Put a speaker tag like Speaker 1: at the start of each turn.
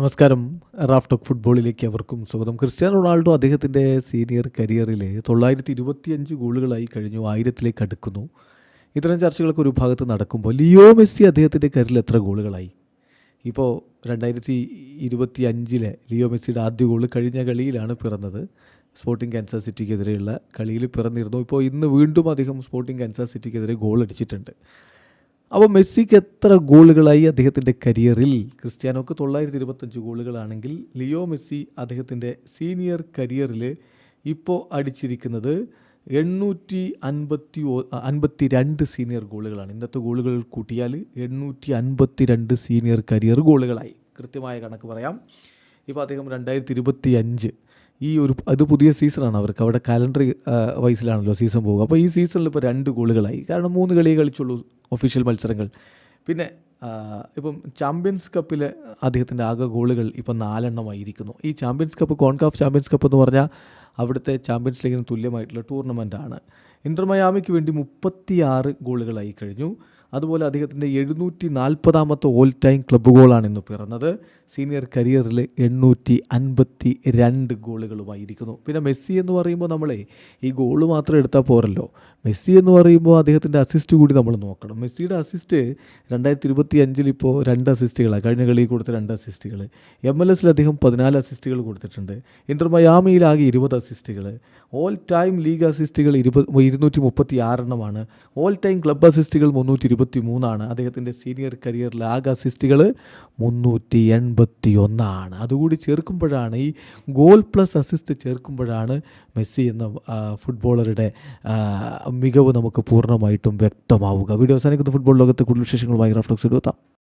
Speaker 1: നമസ്കാരം. Raf talk ഫുട്ബോളിലേക്ക് അവർക്കും സ്വാഗതം. ക്രിസ്ത്യാനോ റൊണാൾഡോ അദ്ദേഹത്തിന്റെ സീനിയർ കരിയറിൽ തൊള്ളായിരത്തി ഇരുപത്തിയഞ്ച് ഗോളുകളായി കഴിഞ്ഞു ആയിരത്തിലേക്ക് അടുക്കുന്നു. ഇത്തരം ചർച്ചകളൊക്കെ ഒരു ഭാഗത്ത് നടക്കുമ്പോൾ ലിയോ മെസ്സി അദ്ദേഹത്തിന്റെ കരിയറിൽ എത്ര ഗോളുകളായി? ഇപ്പോൾ രണ്ടായിരത്തി ഇരുപത്തി അഞ്ചിലെ ലിയോ മെസ്സിയുടെ ആദ്യ ഗോൾ കഴിഞ്ഞ കളിയിലാണ് പിറന്നത്. സ്പോർട്ടിംഗ് കാൻസർ സിറ്റിക്കെതിരെയുള്ള കളിയിൽ പിറന്നിരുന്നു. ഇപ്പോൾ ഇന്ന് വീണ്ടും അദ്ദേഹം സ്പോർട്ടിംഗ് കാൻസർ സിറ്റിക്കെതിരെ ഗോൾ അടിച്ചിട്ടുണ്ട് അപ്പോൾ മെസ്സിക്ക് എത്ര ഗോളുകളായി അദ്ദേഹത്തിന്റെ കരിയറിൽ? ക്രിസ്ത്യാനോക്ക് തൊള്ളായിരത്തി ഇരുപത്തഞ്ച് ഗോളുകളാണെങ്കിൽ ലിയോ മെസ്സി അദ്ദേഹത്തിന്റെ സീനിയർ കരിയറിൽ ഇപ്പോൾ അടിച്ചിരിക്കുന്നത് എണ്ണൂറ്റി അൻപത്തി അൻപത്തി രണ്ട് സീനിയർ ഗോളുകളാണ്. ഇന്നത്തെ ഗോളുകൾ കൂട്ടിയാൽ എണ്ണൂറ്റി അൻപത്തി രണ്ട് സീനിയർ കരിയർ ഗോളുകളായി. കൃത്യമായ കണക്ക് പറയാം. ഇപ്പോൾ അദ്ദേഹം രണ്ടായിരത്തി ഇരുപത്തി അഞ്ച് ഈ ഒരു അത് പുതിയ സീസണാണ് അവർക്ക്. അവിടെ കലണ്ടർ വൈസിലാണല്ലോ സീസൺ പോകുക അപ്പോൾ ഈ സീസണിൽ ഇപ്പോൾ രണ്ട് ഗോളുകളായി. കാരണം മൂന്ന് കളിയെ കളിച്ചുള്ളൂ ഒഫീഷ്യൽ മത്സരങ്ങൾ. പിന്നെ ഇപ്പം ചാമ്പ്യൻസ് കപ്പിൽ അദ്ദേഹത്തിന്റെ ആകെ ഗോളുകൾ ഇപ്പം നാലെണ്ണമായിരിക്കുന്നു. ഈ champions cup CONCACAF champions cup എന്ന് പറഞ്ഞാൽ അവിടുത്തെ ചാമ്പ്യൻസ് ലീഗിന് തുല്യമായിട്ടുള്ള ടൂർണമെന്റാണ് ഇന്റർ മയാമിക്ക് വേണ്ടി മുപ്പത്തിയാറ് ഗോളുകളായി കഴിഞ്ഞു. അതുപോലെ അദ്ദേഹത്തിന്റെ എഴുന്നൂറ്റി നാൽപ്പതാമത്തെ ഓൾ ടൈം ക്ലബ്ബ് ഗോളാണ് ഇന്ന് പിറന്നത്. സീനിയർ കരിയറിൽ എണ്ണൂറ്റി അൻപത്തി രണ്ട് ഗോളുകളുമായിരിക്കുന്നു. പിന്നെ മെസ്സി എന്ന് പറയുമ്പോൾ നമ്മളെ ഈ ഗോൾ മാത്രം എടുത്താൽ പോരല്ലോ. മെസ്സി എന്ന് പറയുമ്പോൾ അദ്ദേഹത്തിന്റെ അസിസ്റ്റ് കൂടി നമ്മൾ നോക്കണം. മെസ്സിയുടെ അസിസ്റ്റ് രണ്ടായിരത്തി ഇരുപത്തി അഞ്ചിൽ ഇപ്പോൾ രണ്ട് അസിസ്റ്റുകളാണ് കഴിഞ്ഞ കളിയിൽ കൊടുത്ത രണ്ട് അസിസ്റ്റുകൾ എം എൽ എസിൽ അദ്ദേഹം പതിനാല് അസിസ്റ്റുകൾ കൊടുത്തിട്ടുണ്ട്. ഇന്റർ മയാമിയിലാകെ ഇരുപത് അസിസ്റ്റുകൾ ഓൾ ടൈം ലീഗ് അസിസ്റ്റുകൾ ഇരുപത് ഇരുന്നൂറ്റി മുപ്പത്തി ആറെണ്ണമാണ് ഓൾ ടൈം ക്ലബ് അസിസ്റ്റുകൾ മുന്നൂറ്റി ഇരുപത്തി മൂന്നാണ് അദ്ദേഹത്തിന്റെ സീനിയർ കരിയറിലെ ആകെ അസിസ്റ്റുകൾ മുന്നൂറ്റി എൺപത്തി ഒന്നാണ് അതുകൂടി ചേർക്കുമ്പോഴാണ് ഈ ഗോൾ പ്ലസ് അസിസ്റ്റ് ചേർക്കുമ്പോഴാണ് മെസ്സി എന്ന ഫുട്ബോളറുടെ മികവ് നമുക്ക് പൂർണമായിട്ടും വ്യക്തമാവുക. വീഡിയോ അവസാനിക്കുന്ന. ഫുട്ബോൾ ലോകത്തെ കൂടുതൽ വിശേഷങ്ങളുമായി റഫ്ലക്സ് എടുത്താം